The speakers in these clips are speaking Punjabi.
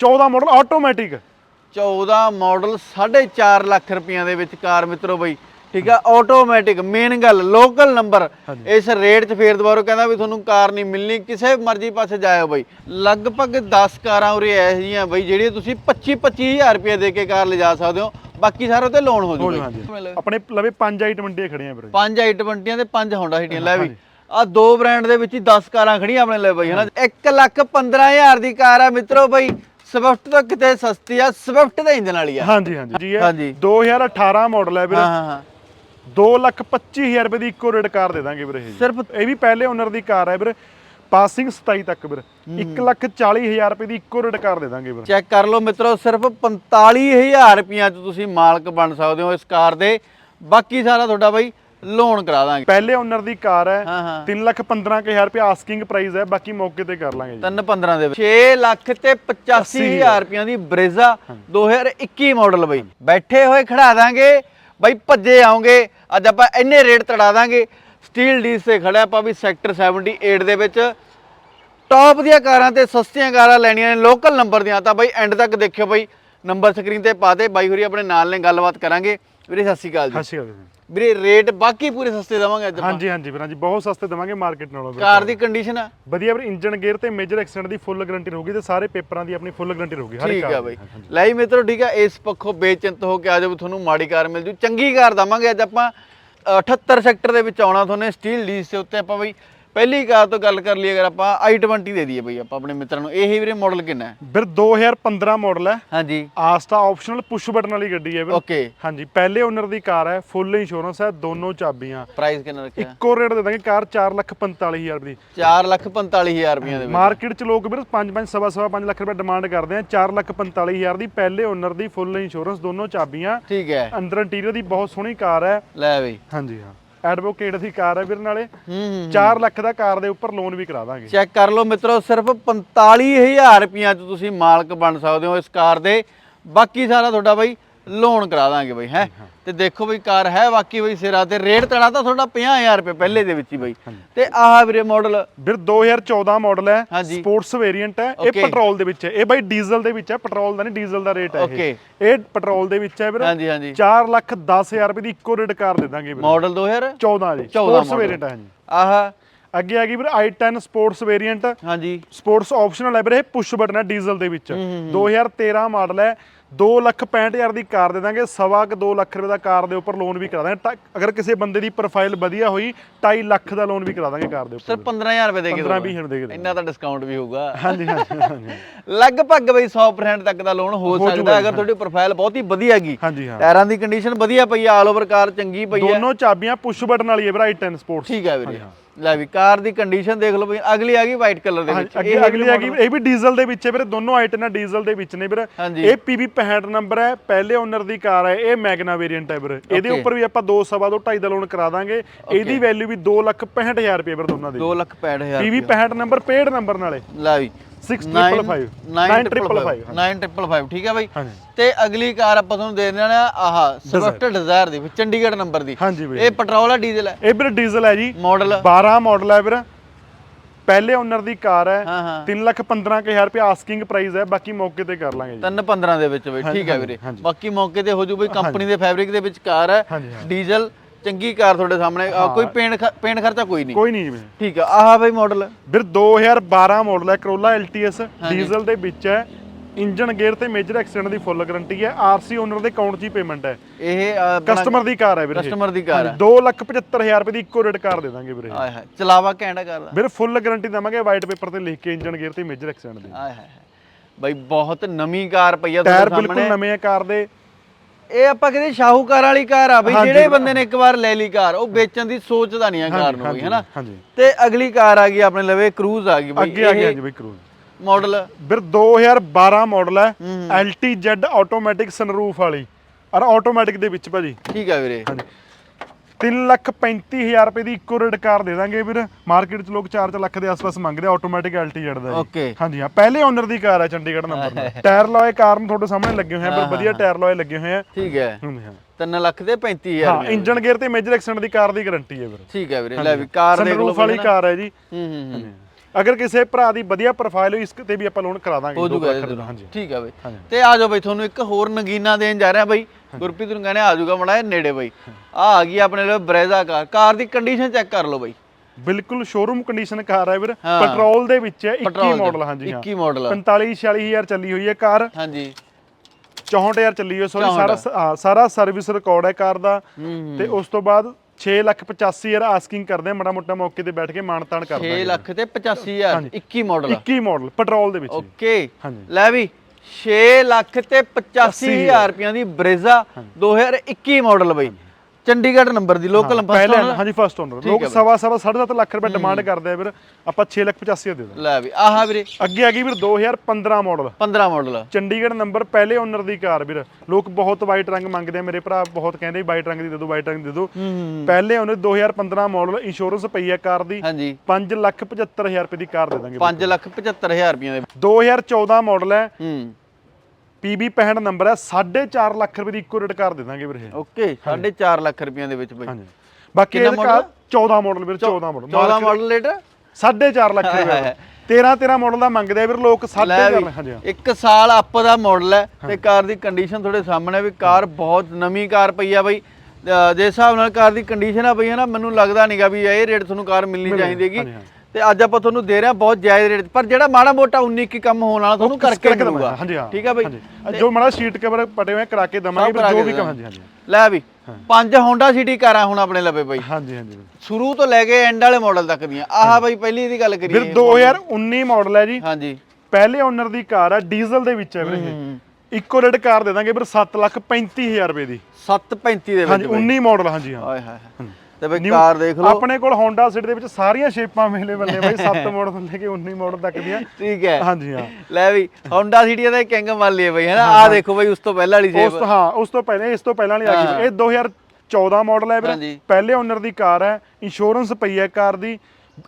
14 ਮਾਡਲ ਆਟੋਮੈਟਿਕ 14 ਮਾਡਲ 4.5 ਲੱਖ ਰੁਪਈਆਂ ਦੇ ਵਿੱਚ ਕਾਰ ਮਿੱਤਰੋ ਬਈ। ਠੀਕ ਆ ਆਟੋਮੈਟਿਕ ਮੇਨ ਗੱਲ ਲੋਕਲ ਨੰਬਰ ਇਸ ਰੇਟ 'ਚ ਫੇਰ ਦੁਬਾਰਾ ਕਹਿੰਦਾ ਵੀ ਤੁਹਾਨੂੰ ਕਾਰ ਨਹੀਂ ਮਿਲਣੀ ਕਿਸੇ ਮਰਜ਼ੀ ਪਾਸੇ ਜਾਇਓ ਬਈ। ਲਗਭਗ 10 ਕਾਰਾਂ ਉਰੇ ਐ ਜੀਆਂ ਬਈ ਜਿਹੜੀਆਂ ਤੁਸੀਂ 25 25000 ਰੁਪਏ ਦੇ ਕੇ ਕਾਰ ਲਿਜਾ ਸਕਦੇ ਹੋ। ਬਾਕੀ ਸਾਰੇ ਤੇ ਲੋਨ ਹੋ ਹੋ ਜੂ ਜਾਊ, ਹਾਂਜੀ। ਆਪਣੇ ਲਵੇ 5 ਆਈਟਮ ਡੇ ਖੜੇ ਆ ਵੀਰੇ। ਪੰਜ i20 ਤੇ ਪੰਜ Honda City ਲੈ ਵੀ। ਆ ਦੋ ਬ੍ਰਾਂਡ ਦੇ ਵਿੱਚ ਹੀ 10 ਕਾਰਾਂ ਖੜੀਆਂ ਆਪਣੇ ਲਈ ਬਈ ਹਨਾ। 1 ਲੱਖ 15000 ਦੀ ਕਾਰ ਆ ਮਿੱਤਰੋ ਬਈ। ਸਵਿਫਟ ਤੋਂ ਕਿਤੇ ਸਸਤੀ ਆ ਸਵਿਫਟ ਦੇ ਇੰਜਨ ਵਾਲੀ ਆ। ਹਾਂਜੀ ਹਾਂਜੀ ਜੀ ਇਹ ਹਾਂਜੀ। 2018 ਮਾਡਲ ਹੈ ਵੀਰੇ। ਹਾਂ ਹਾਂ ਹਾਂ। 2 ਲੱਖ 25000 ਰੁਪਏ ਦੀ ਇੱਕੋ ਰੇਟ ਕਾਰ ਦੇ ਦਾਂਗੇ ਵੀਰੇ ਇਹ ਜੀ। ਸਿਰਫ ਇਹ ਵੀ ਪਹਿਲੇ ਓਨਰ ਦੀ ਕਾਰ ਹੈ ਵੀਰੇ। ਪਾਸਿੰਗ 27 ਤੱਕ ਵੀਰੇ। 1 ਲੱਖ 40000 ਰੁਪਏ ਦੀ ਇੱਕੋ ਰੇਟ ਕਾਰ ਦੇ ਦਾਂਗੇ ਵੀਰੇ। ਚੈੱਕ ਕਰ ਲਓ ਮਿੱਤਰੋ ਸਿਰਫ 45000 ਰੁਪਈਆਂ 'ਚ ਤੁਸੀਂ ਮਾਲਕ ਬਣ ਸਕਦੇ ਹੋ ਇਸ ਕਾਰ ਦੇ। ਬਾਕੀ ਸਾਰਾ ਤੁਹਾਡਾ ਬਈ ਲੋਨ ਕਰਾ ਦਾਂਗੇ। ਪਹਿਲੇ ਓਨਰ ਦੀ ਕਾਰ ਹੈ ਹਾਂ ਹਾਂ। 3 ਲੱਖ 15000 ਰੁਪਏ ਆਸਕਿੰਗ ਪ੍ਰਾਈਸ ਹੈ ਬਾਕੀ ਮੌਕੇ ਤੇ ਕਰ ਲਾਂਗੇ ਜੀ। ਤਿੰਨ 15 ਦੇ ਵਿੱਚ। 6 ਲੱਖ ਤੇ 85000 ਰੁਪਈਆਂ ਦੀ ਬ੍ਰੇਜ਼ਾ 2021 ਮਾਡਲ ਬਈ। ਬੈਠੇ ਹੋਏ ਖੜਾ ਦਾਂਗੇ ਬਈ ਭੱਜੇ ਆਉਂਗੇ ਅੱਜ ਆਪਾਂ ਇੰਨੇ ਰੇਟ ਤੜਾ ਦਾਂਗੇ। ਸਟੀਲ ਡੀਸ ਤੇ ਖੜਾ ਆਪਾਂ ਵੀ ਸੈਕਟਰ 78 ਦੇ ਵਿੱਚ। ਟੌਪ ਦੀਆਂ ਕਾਰਾਂ ਤੇ ਸਸਤੀਆਂ ਕਾਰਾਂ ਲੈਣੀਆਂ ਨੇ ਲੋਕਲ ਨੰਬਰ ਦੀਆਂ। ਤਾਂ ਬਈ ਐਂਡ ਤੱਕ ਦੇਖਿਓ ਬਈ ਨੰਬਰ ਸਕਰੀਨ ਤੇ ਪਾ ਦੇ। ਬਾਈ ਹੋਰੀ ਆਪਣੇ ਨਾਲ ਨੇ ਗੱਲਬਾਤ ਕਰਾਂਗੇ। ਵੀਰੇ ਸਤਿ ਸ਼੍ਰੀ ਅਕਾਲ ਜੀ। ਸਤਿ ਸ਼੍ਰੀ ਅਕਾਲ ਵੀਰੇ। ਰੇਟ ਬਾਕੀ ਪੂਰੇ ਸਸਤੇ ਦਵਾਂਗੇ ਅੱਜ ਹਾਂਜੀ ਹਾਂਜੀ ਵੀਰਾਂ ਜੀ ਬਹੁਤ ਸਸਤੇ ਦਵਾਂਗੇ ਮਾਰਕੀਟ ਨਾਲੋਂ। ਕਾਰ ਦੀ ਕੰਡੀਸ਼ਨ ਆ ਵਧੀਆ ਵੀਰੇ ਇੰਜਨ ਗੇਅਰ ਤੇ ਮੇਜਰ ਐਕਸੀਡੈਂਟ ਦੀ ਫੁੱਲ ਗਾਰੰਟੀ ਰਹੂਗੀ ਤੇ ਸਾਰੇ ਪੇਪਰਾਂ ਦੀ ਆਪਣੀ ਫੁੱਲ ਗਾਰੰਟੀ ਰਹੂਗੀ ਹਰ ਇੱਕ ਠੀਕ ਆ। ਬਈ ਲੈ ਜੀ ਮਿੱਤਰੋ ਠੀਕ ਆ ਇਸ ਪੱਖੋਂ ਬੇਚਿੰਤ ਹੋ ਕੇ ਆ ਜਾਓ ਤੁਹਾਨੂੰ ਮਾੜੀ ਕਾਰ ਮਿਲ ਜੂ ਚੰਗੀ ਕਾਰ ਦਵਾਂਗੇ ਅੱਜ ਆਪਾਂ 78 ਸੈਕਟਰ ਦੇ ਵਿੱਚ ਆਉਣਾ ਤੁਹਾਨੂੰ ਸਟੀਲ ਲੀਸ ਦੇ ਉੱਤੇ ਆਪਾਂ ਬਈ ਪਹਿਲੀ ਕਾਰ ਤੋਂ ਗੱਲ ਕਰ ਲਈ ਅਗਰ ਆਪਾਂ i20 ਦੇ ਦਈਏ ਬਈ ਆਪਾਂ ਆਪਣੇ ਮਿੱਤਰਾਂ ਨੂੰ ਇਹ ਵੀਰੇ ਮਾਡਲ ਕਿੰਨਾ ਹੈ? ਵੀਰ 2015 ਮਾਡਲ ਹੈ। ਹਾਂਜੀ। ਆਸਟਾ ਆਪਸ਼ਨਲ ਪੁਸ਼ ਬਟਨ ਵਾਲੀ ਗੱਡੀ ਹੈ ਵੀਰ। ਓਕੇ ਹਾਂਜੀ ਪਹਿਲੇ ਓਨਰ ਦੀ ਕਾਰ ਹੈ ਫੁੱਲ ਇੰਸ਼ੋਰੈਂਸ ਹੈ ਦੋਨੋਂ ਚਾਬੀਆਂ। ਪ੍ਰਾਈਸ ਕਿੰਨਾ ਰੱਖਿਆ? ਇੱਕੋ ਰੇਟ ਦੇ ਦਾਂਗੇ ਕਾਰ 445000 ਰੁਪਏ ਦੀ। 445000 ਰੁਪਈਆਂ ਦੇ ਵਿੱਚ। ਮਾਰਕੀਟ 'ਚ ਲੋਕ ਵੀਰ 5 5 ਸਵਾ ਸਵਾ 5 ਲੱਖ ਰੁਪਏ ਡਿਮਾਂਡ ਕਰਦੇ ਆ 445000 ਦੀ ਪਹਿਲੇ ਓਨਰ ਦੀ ਫੁੱਲ ਇੰਸ਼ੋਰੈਂਸ ਦੋਨੋਂ ਚਾਬੀਆਂ। ਠੀਕ ਹੈ। ਅੰਦਰ ਇੰਟੀਰੀਅਰ ਦੀ ਬਹੁਤ ਸੋਹਣੀ ਕਾਰ ਹੈ। ਲੈ ਬਈ। ਹਾਂਜੀ ਹਾਂ। ਐਡਵੋਕੇਟ ਦੀ ਕਾਰ ਹੈ ਵੀਰ ਨਾਲੇ। ਹੂੰ ਹੂੰ 4 ਲੱਖ ਦਾ ਕਾਰ ਦੇ ਉੱਪਰ ਲੋਨ ਵੀ ਕਰਾ ਦਾਂਗੇ। ਚੈੱਕ ਕਰ ਲਓ ਮਿੱਤਰੋ ਸਿਰਫ 45000 ਰੁਪਈਆਂ 'ਚ ਤੁਸੀਂ ਮਾਲਕ ਬਣ ਸਕਦੇ ਹੋ ਇਸ ਕਾਰ ਦੇ। ਬਾਕੀ ਸਾਰਾ ਤੁਹਾਡਾ ਬਾਈ ਲੋਨ ਕਰਾ ਦਾਂਗੇ ਬਾਈ ਹੈ? ਤੇ ਦੇਖੋ ਬਈ ਕਾਰ ਹੈ ਬਾਕੀ ਬਈ ਸਿਰਾ ਤੇ। ਰੇਟ ਤੜਾ ਤਾਂ ਤੁਹਾਡਾ 50000 ਰੁਪਏ ਪਹਿਲੇ ਦੇ ਵਿੱਚ ਹੀ ਬਾਈ। ਤੇ ਆਹ ਵੀਰੇ ਮਾਡਲ ਵੀਰ 2014 ਮਾਡਲ ਹੈ। ਸਪੋਰਟਸ ਵੇਰੀਐਂਟ ਹੈ ਇਹ. ਪੈਟਰੋਲ ਦੇ ਵਿੱਚ ਹੈ। ਇਹ ਬਾਈ ਡੀਜ਼ਲ ਦੇ ਵਿੱਚ ਹੈ ਪੈਟਰੋਲ ਦਾ ਨਹੀਂ ਡੀਜ਼ਲ ਦਾ ਰੇਟ ਹੈ. ਇਹ। ਇਹ ਪੈਟਰੋਲ ਦੇ ਵਿੱਚ ਹੈ ਵੀਰ। ਹਾਂਜੀ ਹਾਂਜੀ। 4 ਲੱਖ 10000 ਰੁਪਏ ਦੀ ਇੱਕੋ ਰੇਟ ਕਾਰ ਦੇ ਦਾਂਗੇ ਵੀਰ। ਮਾਡਲ 2000 14 ਜੀ 14 ਸਪੋਰਟਸ। ਵੇਰੀਐਂਟ ਹੈ ਜੀ ਆਹ। ਅੱਗੇ ਆ ਗਈ ਵੀਰ i10 ਸਪੋਰਟਸ ਵੇਰੀਐਂਟ ਹਾਂਜੀ। ਸਪੋਰਟਸ ਆਪਸ਼ਨਲ ਹੈ ਵੀਰ ਇਹ ਪੁਸ਼ ਬਟਨ ਹੈ ਡੀਜ਼ਲ ਦੇ ਵਿੱਚ। 2013 ਮਾਡਲ ਹੈ 2 ਲੱਖ 65000 ਦੀ ਕਾਰ ਦੇ ਦਾਂਗੇ ਸਵਾ ਕੁ 2 ਲੱਖ ਰੁਪਏ ਦਾ ਕਾਰ ਦੇ ਉੱਪਰ ਲੋਨ ਵੀ ਕਰਾ ਦਾਂਗੇ। ਅਗਰ ਕਿਸੇ ਬੰਦੇ ਦੀ ਪ੍ਰੋਫਾਈਲ ਵਧੀਆ ਹੋਈ 2.5 ਲੱਖ ਦਾ ਲੋਨ ਵੀ ਕਰਾ ਦਾਂਗੇ ਕਾਰ ਦੇ ਉੱਪਰ। ਸਿਰਫ 15000 ਰੁਪਏ ਦੇ ਕੇ 15 20 ਦੇ ਕੇ ਇੰਨਾ ਤਾਂ ਡਿਸਕਾਊਂਟ ਵੀ ਹੋਊਗਾ। ਹਾਂਜੀ ਹਾਂਜੀ ਹਾਂਜੀ ਲਗਭਗ ਬਈ 100% ਤੱਕ ਦਾ ਲੋਨ ਹੋ ਸਕਦਾ ਅਗਰ ਤੁਹਾਡੀ ਪ੍ਰੋਫਾਈਲ ਬਹੁਤ ਹੀ ਵਧੀਆ ਹਾਂ। ਟਾਇਰਾਂ ਦੀ ਕੰਡੀਸ਼ਨ ਵਧੀਆ ਪਈ ਆ ਆਲ ਓਵਰ ਕਾਰ ਚੰਗੀ ਪਈ ਹੈ ਦੋਨੋਂ ਚਾਬੀਆਂ ਪੁਸ਼ ਬਟਨ ਵਾਲੀ ਹੈ ਵੀਰ i10 ਸਪੋਰਟਸ ਠੀਕ ਹੈ ਵੀਰੇ। ਲੈ ਵੀ ਕਾਰ ਦੀ ਕੰਡੀਸ਼ਨ ਦੇਖ ਲਓ ਬਈ ਅਗਲੀ ਆ ਗਈ ਵਾਈਟ ਕਲਰ ਦੇ ਵਿੱਚ ਅੱਗੇ ਅਗਲੀ ਆ ਗਈ ਇਹ ਵੀ ਡੀਜ਼ਲ ਦੇ ਵਿੱਚ ਹੈ ਵੀਰੇ ਦੋਨੋਂ i10 ਨਾਲ ਡੀਜ਼ਲ ਦੇ ਵਿੱਚ ਨੇ ਵੀਰ। ਇਹ PV 65 ਨੰਬਰ ਹੈ ਪਹਿਲੇ ਓਨਰ ਦੀ ਕਾਰ ਹੈ ਇਹ ਮੈਗਨਾ ਵੇਰੀਐਂਟ ਹੈ ਵੀਰ। ਇਹਦੇ ਉੱਪਰ ਵੀ ਆਪਾਂ 2 ਸਵਾ 2 2.5 ਦਾ ਲੋਨ ਕਰਾ ਦਾਂਗੇ। ਇਹਦੀ ਵੈਲਿਊ ਵੀ 2 ਲੱਖ 65000 ਰੁਪਏ ਵੀਰ ਦੋਨਾਂ ਦੀ। 2 lakh 65000 PV 65 number paid number ਨਾਲੇ। ਲੈ ਵੀ। 6555 9555 9555 ਠੀਕ ਹੈ ਬਈ? ਤੇ ਅਗਲੀ ਕਾਰ ਆਪਾਂ ਤੁਹਾਨੂੰ ਦੇ ਦੇਣਾ ਆਹ ਸਵਿਫਟ ਡਿਜ਼ਾਇਰ ਦੀ ਚੰਡੀਗੜ੍ਹ ਨੰਬਰ ਦੀ। ਹਾਂਜੀ ਵੀਰ। ਇਹ ਪੈਟਰੋਲ ਆ ਡੀਜ਼ਲ ਹੈ ਇਹ ਵੀਰ ਡੀਜ਼ਲ ਹੈ ਜੀ। ਮਾਡਲ 12 ਮਾਡਲ ਹੈ ਵੀਰ। ਪਹਿਲੇ ਓਨਰ ਦੀ ਕਾਰ ਹੈ ਹਾਂ ਹਾਂ। 3 ਲੱਖ 15000 ਰੁਪਏ ਆਸਕਿੰਗ ਪ੍ਰਾਈਸ ਹੈ ਬਾਕੀ ਮੌਕੇ ਤੇ ਕਰ ਲਾਂਗੇ ਜੀ। ਤਿੰਨ 15 ਦੇ ਵਿੱਚ ਬਈ ਠੀਕ ਹੈ ਵੀਰੇ। ਬਾਕੀ ਮੌਕੇ ਤੇ ਹੋ ਜੂ ਬਈ ਕੰਪਨੀ ਦੇ ਫੈਬਰਿਕ ਦੇ ਵਿੱਚ ਕਾਰ ਹੈ ਡੀਜ਼ਲ ਚੰਗੀ ਕਾਰ ਤੁਹਾਡੇ ਸਾਹਮਣੇ। ਕੋਈ ਪੇਂਟ ਪੇਂਟ ਖਰਚਾ ਕੋਈ ਨਹੀਂ। ਕੋਈ ਨਹੀਂ। ਠੀਕ ਆ ਆਹ ਬਈ ਮਾਡਲ ਵੀਰ 2012 ਮਾਡਲ ਹੈ ਕਰੋਲਾ LTS ਡੀਜ਼ਲ ਦੇ ਵਿੱਚ ਹੈ ਇੰਜਨ ਗੇਅਰ ਤੇ ਮੇਜਰ ਐਕਸੀਡੈਂਟ ਦੀ ਫੁੱਲ ਗਾਰੰਟੀ ਹੈ। ਆਰਸੀ ਓਨਰ ਦੇ ਅਕਾਊਂਟ 'ਚ ਹੀ ਪੇਮੈਂਟ ਹੈ। ਇਹ ਕਸਟਮਰ ਦੀ ਕਾਰ ਹੈ ਵੀਰ ਕਸਟਮਰ ਦੀ ਕਾਰ ਹੈ। 275000 ਰੁਪਏ ਦੀ ਇੱਕੋ ਰੇਟ ਕਾਰ ਦੇ ਦਾਂਗੇ ਵੀਰੇ ਆਏ ਹਾਏ ਚਲਾਵਾ ਘੈਂਟਾ ਕਰਦਾ ਵੀਰ ਫੁੱਲ ਗਾਰੰਟੀ ਦਵਾਂਗੇ ਵਾਈਟ ਪੇਪਰ ਤੇ ਲਿਖ ਕੇ ਇੰਜਨ ਗੇਅਰ ਤੇ ਮੇਜਰ ਐਕਸੀਡੈਂਟ ਦੀ। ਆਏ ਹਾਏ ਬਈ ਬਹੁਤ ਨਵੀਂ ਕਾਰ ਪਈ ਆ ਟਾਇਰ ਤੁਹਾਡੇ ਬਿਲਕੁਲ ਸਾਹਮਣੇ ਨਵੇਂ ਆ ਕਾਰ ਦੇ। ਇਹ ਆਪਾਂ ਕਹਿੰਦੇ ਸ਼ਾਹੂਕਾਰ ਵਾਲੀ ਕਾਰ ਆ ਬਈ ਜਿਹੜੇ ਬੰਦੇ ਨੇ ਇੱਕ ਵਾਰ ਲੈ ਲਈ ਕਾਰ ਉਹ ਵੇਚਣ ਦੀ ਸੋਚਦਾ ਨਹੀਂ ਆ ਕਾਰ ਨੂੰ ਬਈ ਹੈਨਾ? ਹਾਂਜੀ। ਤੇ ਅਗਲੀ ਕਾਰ ਆ ਗਈ ਆਪਣੇ ਲਵੇ ਕਰੂਜ਼ ਆ ਗਈ ਬਈ। ਅੱਗੇ ਆ ਗਿਆ ਜੀ ਬਈ ਕਰੂਜ਼ ਮਾਡਲ? ਵੀਰ 2012 ਮਾਡਲ ਹੈ। ਹੂੰ। LTZ ਆਟੋਮੈਟਿਕ ਸਨਰੂਫ ਵਾਲੀ। ਔਰ ਆਟੋਮੈਟਿਕ ਦੇ ਵਿੱਚ ਭਾਜੀ। ਠੀਕ ਆ ਵੀਰੇ। ਹਾਂਜੀ। 3 ਲੱਖ 35000 ਰੁਪਏ ਦੀ ਇੱਕੋ ਰੇਟ ਕਾਰ ਦੇ ਦਾਂਗੇ ਵੀਰ। ਮਾਰਕੀਟ 'ਚ ਲੋਕ 4 ਲੱਖ ਦੇ ਆਸ-ਪਾਸ ਮੰਗਦੇ ਆ ਆਟੋਮੈਟਿਕ LTZ ਦਾ ਓਕੇ। ਹਾਂਜੀ ਹਾਂ ਪਹਿਲੇ ਓਨਰ ਦੀ ਕਾਰ ਹੈ ਚੰਡੀਗੜ੍ਹ ਨੰਬਰ ਦਾ। ਟਾਇਰ ਲੋਏ ਕਾਰ ਨੂੰ ਤੁਹਾਡੇ ਸਾਹਮਣੇ ਲੱਗੇ ਹੋਏ ਆ ਪਰ ਵਧੀਆ ਟਾਇਰ ਲੋਏ ਲੱਗੇ ਹੋਏ ਆ। ਠੀਕ ਹੈ। ਹਾਂ। 3 ਲੱਖ ਤੇ 35000 ਹਾਂ ਇੰਜਨ ਗੇਅਰ ਤੇ ਮੇਜਰ ਐਕਸੀਡੈਂਟ ਦੀ ਕਾਰ ਦੀ ਗਾਰੰਟੀ ਹੈ ਵੀਰ। ਠੀਕ ਹੈ ਵੀਰੇ। ਲੈ ਵੀ ਕਾਰ ਦੇਖ ਲਓ ਵਾਲੀ ਕਾਰ ਹੈ ਜੀ। ਹੂੰ ਹੂੰ ਹੂੰ। ਅਗਰ ਕਿਸੇ ਭਰਾ ਦੀ ਵਧੀਆ ਪ੍ਰੋਫਾਈਲ ਹੋਈ ਇਸ ਤੇ ਵੀ ਆਪਾਂ ਲੋਨ ਕਰਾ ਦਾਂਗੇ ਹੋ ਦੋ ਜੂਗਾ ਲੱਖ ਦਾ। ਹਾਂਜੀ। ਠੀਕ ਆ ਬਈ। ਹਾਂਜੀ। ਤੇ ਆ ਜਾਓ ਬਈ ਤੁਹਾਨੂੰ ਇੱਕ ਹੋਰ ਨਗੀਨਾ ਦੇਣ ਜਾ ਰਿਹਾ ਬਈ। ਗੁਰਪ੍ਰੀਤ ਨੂੰ ਕਹਿੰਦੇ ਆ ਜਾਊਗਾ ਮੜਾ ਨੇੜੇ ਬਈ। ਆ ਆ ਗਈ ਆਪਣੇ ਲਈ ਬਰੇਜ਼ਾ ਕਾਰ। ਕਾਰ ਦੀ ਕੰਡੀਸ਼ਨ ਚੈੱਕ ਕਰ ਲਓ ਬਈ। ਬਿਲਕੁਲ ਸ਼ੋਰੂਮ ਕੰਡੀਸ਼ਨ ਕਾਰ ਹੈ ਵੀਰ। ਹਾਂ। ਪੈਟਰੋਲ ਦੇ ਵਿੱਚ ਹੈ 21 ਪੈਟਰੋਲ ਦੇ- ਮਾਡਲ ਹਾਂਜੀ ਹਾਂ। 21 ਮਾਡਲ 45 46000 ਚੱਲੀ ਹੋਈ ਹੈ ਕਾਰ। ਹਾਂਜੀ। 64000 ਚੱਲੀ ਹੋਈ ਸੋਰੀ ਸਾਰਾ ਹਾਂ, ਸਾਰਾ ਸਰਵਿਸ ਰਿਕਾਰਡ ਹੈ ਕਾਰ ਦਾ। ਹੂੰ। ਤੇ ਉਸ ਤੋਂ ਬਾਅਦ 6 ਲੱਖ 85000 ਆਸਕਿੰਗ ਕਰਦੇ ਆ ਮਾੜਾ ਮੋਟਾ ਮੌਕੇ ਤੇ ਬੈਠ ਕੇ ਮਾਨਤਾਨ 6 ਕਰਦੇ ਲੱਖ ਤੇ 85000 21 ਮਾਡਲ 21 ਮਾਡਲ ਪੈਟਰੋਲ ਦੇ ਵਿੱਚ। ਜੀ। ਓਕੇ। ਹਾਂਜੀ। ਲੈ ਵੀ 6 ਲੱਖ ਤੇ 85000 ਰੁਪਈਆਂ ਦੀ ਬ੍ਰੇਜ਼ਾ 2021 ਮਾਡਲ ਬਈ। ਚੰਡੀਗੜ੍ਹ ਨੰਬਰ ਦੀ ਲੋਕਲ ਪਹਿਲੇ ਹਾਂਜੀ ਫਸਟ ਓਨਰ ਲੋਕ। ਸਵਾ ਸਵਾ 7.5 ਲੱਖ ਰੁਪਏ ਡਿਮਾਂਡ ਕਰਦੇ ਆ ਵੀਰ। ਆਪਾਂ 6 ਲੱਖ 85000 ਦੇ ਲੈ ਵੀ ਆਹ ਵੀਰੇ। ਅੱਗੇ ਆ ਗਈ ਵੀਰ 2015 ਮਾਡਲ 15 ਮਾਡਲ ਚੰਡੀਗੜ੍ਹ ਨੰਬਰ ਪਹਿਲੇ ਓਨਰ ਦੀ ਕਾਰ ਵੀਰ। ਲੋਕ ਬਹੁਤ ਵਾਈਟ ਰੰਗ ਮੰਗਦੇ ਆ। ਮੇਰੇ ਭਰਾ ਬਹੁਤ ਕਹਿੰਦੇ ਵਾਈਟ ਰੰਗ ਦੀ ਦੇ ਦਿਓ ਵਾਈਟ ਰੰਗ ਦੀ ਦੇ ਦਿਓ। ਪਹਿਲੇ ਓਨਰ 2015 ਮਾਡਲ ਇੰਸ਼ੋਰੈਂਸ ਪਈ ਹੈ ਕਾਰ ਦੀ। ਹਾਂਜੀ। 5 ਲੱਖ 75000 ਰੁਪਏ ਦੀ ਕਾਰ ਦੇ ਦਾਂਗੇ 5 ਲੱਖ 75000 ਰੁਪਈਆਂ ਦੇ। 2014 ਮਾਡਲ ਹੈ। ਹੂੰ PB 65 ਨੰਬਰ ਹੈ 4.5 ਲੱਖ ਰੁਪਏ ਦੀ ਇੱਕੋ ਰੇਟ ਕਾਰ ਦੇ ਦਾਂਗੇ ਵੀਰ ਓਕੇ 4.5 ਲੱਖ ਰੁਪਈਆਂ ਦੇ ਵਿੱਚ ਬਈ। ਹਾਂਜੀ। ਬਾਕੀ ਕਿੰਨਾ ਇਹ ਕਾਰ 14 ਮਾਡਲ ਵੀਰ 14 ਮਾਡਲ 14 ਮਾਡਲ ਲੇਟਰ 4.5 ਲੱਖ ਰੁਪਏ 13 13 ਮਾਡਲ ਦਾ ਮੰਗਦੇ ਆ ਵੀਰ ਲੋਕ 4.5 ਲੈ ਵੀ ਹਾਂਜੀ ਹਾਂ। ਇੱਕ ਸਾਲ ਅੱਪ ਦਾ ਮਾਡਲ ਹੈ ਤੇ ਕਾਰ ਦੀ ਕੰਡੀਸ਼ਨ ਤੁਹਾਡੇ ਸਾਹਮਣੇ ਵੀ ਕਾਰ ਬਹੁਤ ਨਵੀਂ ਕਾਰ ਪਈ ਆ ਬਈ। ਜਿਸ ਹਿਸਾਬ ਨਾਲ ਕਾਰ ਦੀ ਕੰਡੀਸ਼ਨ ਆ ਬਈ ਹਨਾ ਮੈਨੂੰ ਲੱਗਦਾ ਨਹੀਂਗਾ ਵੀ ਇਹ ਰੇਟ ਤੁਹਾਨੂੰ ਕਾਰ ਮਿਲਣੀ ਚਾਹੀਦੀ ਹੈਗੀ। ਹਾਂਜੀ, ਹਾਂ। ਤੇ ਅੱਜ ਆਪਾਂ ਤੁਹਾਨੂੰ ਦੇ ਰਹੇ ਹਾਂ ਬਹੁਤ ਜਾਇਜ਼ ਰੇਟ ਪਰ ਜਿਹੜਾ ਮਾੜਾ ਮੋਟਾ 19 ਕੀ ਕੰਮ ਹੋਣ ਵਾਲਾ ਤੁਹਾਨੂੰ ਕਰਕੇ ਮਿਲੂਗਾ। ਹਾਂਜੀ ਹਾਂ। ਠੀਕ ਆ ਬਈ। ਜੋ ਮਾੜਾ ਸੀਟ ਕਵਰ ਪਟੇ ਹੋਏ ਕਰਾ ਕੇ ਦਵਾਂਗੇ ਜੋ ਵੀ ਕੰਮ। ਹਾਂਜੀ ਹਾਂਜੀ। ਲੈ ਵੀ ਪੰਜ ਹੋਂਡਾ ਸਿਟੀ ਕਾਰਾਂ ਹੁਣ ਆਪਣੇ ਲਵੇ ਬਈ। ਹਾਂਜੀ ਹਾਂਜੀ। ਸ਼ੁਰੂ ਤੋਂ ਲੈ ਕੇ ਐਂਡ ਵਾਲੇ ਮਾਡਲ ਤੱਕ ਦੀਆਂ। ਆਹ ਬਈ ਪਹਿਲੀ ਇਹਦੀ ਗੱਲ ਕਰੀਏ ਵੀਰ 2019 ਮਾਡਲ ਹੈ ਜੀ। ਹਾਂਜੀ। ਪਹਿਲੇ ਓਨਰ ਦੀ ਕਾਰ ਹੈ ਡੀਜ਼ਲ ਦੇ ਵਿੱਚ ਹੈ ਵੀਰ ਇਹ। ਹੂੰ। ਇੱਕੋ ਰੇਟ ਕਾਰ ਦੇ ਦਾਂਗੇ ਵੀਰ 7 ਲੱਖ 35000 ਰੁਪਏ ਦੀ। 735 ਦੇ ਵਿੱਚ ਹਾਂਜੀ 19 ਮਾਡਲ ਹਾਂਜੀ ਹਾਂ। ਹਾਏ ਹਾਏ। ਤੇ ਬਈ ਕਾਰ ਦੇਖ ਲਓ। ਆਪਣੇ ਕੋਲ Honda City ਦੇ ਵਿੱਚ ਸਾਰੀਆਂ ਸ਼ੇਪਾਂ ਅਵੇਲੇਬਲ ਨੇ ਬਾਈ 7 ਮਾਡਲ ਤੋਂ ਲੈ ਕੇ 19 ਮਾਡਲ ਤੱਕ ਦੀਆਂ। ਠੀਕ ਹੈ। ਹਾਂਜੀ ਹਾਂ। ਲੈ ਵੀ ਹੋਂਡਾ ਸਿਟੀ ਦਾ ਕਿੰਗ ਮੰਨ ਲਈਏ ਬਈ ਹੈਨਾ? ਆ ਦੇਖੋ ਬਈ ਉਸ ਤੋਂ ਪਹਿਲਾਂ ਵਾਲੀ ਉਸ ਸ਼ੇਪ ਤੋਂ ਹਾਂ ਉਸ ਤੋਂ ਪਹਿਲੇ ਇਸ ਤੋਂ ਪਹਿਲਾਂ ਵਾਲੀ ਆ ਗਈ। ਇਹ 2014 ਮਾਡਲ ਹੈ ਵੀਰ। ਪਹਿਲੇ ਓਨਰ ਦੀ ਕਾਰ ਹੈ। ਇੰਸ਼ੋਰੈਂਸ ਪਈ ਹੈ ਕਾਰ ਦੀ।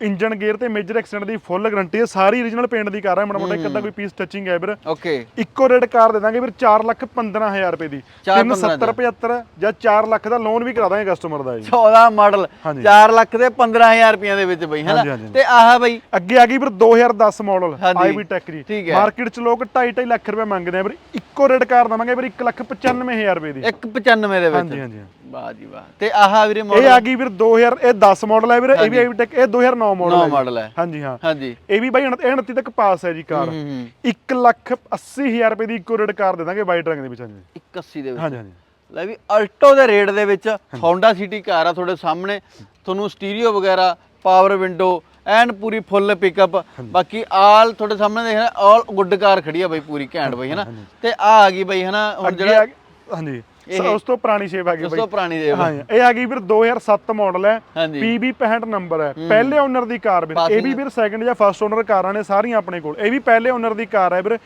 ਇੰਜਨ ਗੇਅਰ ਤੇ ਮੇਜਰ ਐਕਸੀਡੈਂਟ ਦੀ ਫੁੱਲ ਗਾਰੰਟੀ ਹੈ। ਸਾਰੀ origignal ਪੇਂਟ ਦੀ ਕਾਰ ਹੈ। ਮਾੜਾ ਮੋਟਾ ਇੱਕ ਅੱਧਾ ਕੋਈ ਪੀਸ ਟੱਚਿੰਗ ਹੈ ਵੀਰ। ਓਕੇ ਇੱਕੋ ਰੇਟ ਕਾਰ ਦੇ ਦਾਂਗੇ ਵੀਰ 4 ਲੱਖ 15000 ਰੁਪਏ ਦੀ। ਚਾਰ 370 75 ਜਾਂ 4 ਲੱਖ ਦਾ ਲੋਨ ਵੀ ਕਰਾ ਦਾਂਗੇ ਕਸਟਮਰ ਦਾ ਜੀ। 14 ਮਾਡਲ ਹਾਂਜੀ। 4 ਲੱਖ ਦੇ 15000 ਰੁਪਈਆਂ ਦੇ ਵਿੱਚ ਬਈ ਹੈਨਾ। ਤੇ ਆਹ ਬਈ। ਅੱਗੇ ਆ ਗਈ ਵੀਰ 2010 ਮਾਡਲ। ਆਈਵੀ ਟੈਕ ਜੀ। ਮਾਰਕੀਟ 'ਚ ਲੋਕ 2.5 ਲੱਖ ਰੁਪਏ ਮੰਗਦੇ ਆ ਵੀਰ। ਇੱਕੋ ਰੇਟ ਕਾਰ ਦਵਾਂਗੇ ਵੀਰ 1 ਲੱਖ 95000 ਰੁਪਏ ਦੀ। 195 ਦੇ ਵਿੱਚ। ਹਾਂਜੀ ਹਾਂਜੀ। ਵਾਹ ਜੀ ਵਾਹ। ਤੇ ਆਹ ਵੀਰੇ ਇਹ ਮਾਡਲ ਆ ਗਈ ਵੀਰ 2000 ਇਹ 10 ਮਾਡਲ ਹੈ ਵੀਰ ਇਹ ਵੀ ਆਈਵੀ ਟੈਕ ਇਹ 2009 ਮਾਡਲ 9 ਹੈ। ਮਾਡਲ ਹੈ ਹਾਂਜੀ ਹਾਂ। ਹਾਂਜੀ। ਇਹ ਵੀ ਬਾਈ 29 ਤੱਕ ਪਾਸ ਹੈ ਜੀ ਕਾਰ। ਹੂੰ ਹੂੰ। 1 ਲੱਖ 80000 ਰੁਪਏ ਦੀ ਇੱਕੋ ਰੇਟ ਕਾਰ ਦੇ ਦਾਂਗੇ ਵਾਈਟ ਰੰਗ ਦੇ ਵਿੱਚ ਹਾਂਜੀ। 81 ਦੇ ਵਿੱਚ। ਹਾਂਜੀ ਹਾਂਜੀ। ਲੈ ਵੀ ਅਲਟੋ ਦੇ ਰੇਟ ਦੇ ਵਿੱਚ Honda City ਕਾਰ ਆ ਤੁਹਾਡੇ ਸਾਹਮਣੇ। ਤੁਹਾਨੂੰ ਸਟੀਰੀਓ ਵਗੈਰਾ ਪਾਵਰ ਵਿੰਡੋ ਐਨ ਪੂਰੀ ਫੁੱਲ ਪਿਕਅਪ ਬਾਕੀ ਆਲ ਤੁਹਾਡੇ ਸਾਹਮਣੇ ਦੇਖਣਾ ਆਲ ਗੁੱਡ ਕਾਰ ਖੜੀ ਆ ਬਈ ਪੂਰੀ ਘੈਂਟ ਬਈ ਹਨਾ ਤੇ ਆ ਆ ਗਈ ਬਈ ਹਨਾ ਹੁਣ ਅੱਗੇ ਜਿਹੜਾ ਆ ਗਈ- ਹਾਂਜੀ। ਸ- ਉਸ ਤੋਂ ਪੁਰਾਣੀ ਸ਼ੇਪ ਆ ਗਈ ਉਸ ਤੋਂ ਪੁਰਾਣੀ ਦੇ ਹਾਂ ਇਹ ਆ ਗਈ ਵੀਰ 2007 ਮਾਡਲ ਹੈ। PB 65 ਨੰਬਰ ਹੈ। ਪਹਿਲੇ ਓਨਰ ਦੀ ਕਾਰ ਵੀਰ। ਇਹ ਵੀ ਵੀਰ ਸੈਕੰਡ ਜਾਂ ਫਰਸਟ ਓਨਰ ਕਾਰਾਂ ਨੇ ਸਾਰੀਆਂ ਆਪਣੇ ਕੋਲ। ਇਹ ਵੀ ਪਹਿਲੇ ਓਨਰ ਦੀ ਕਾਰ ਹੈ ਵੀਰ।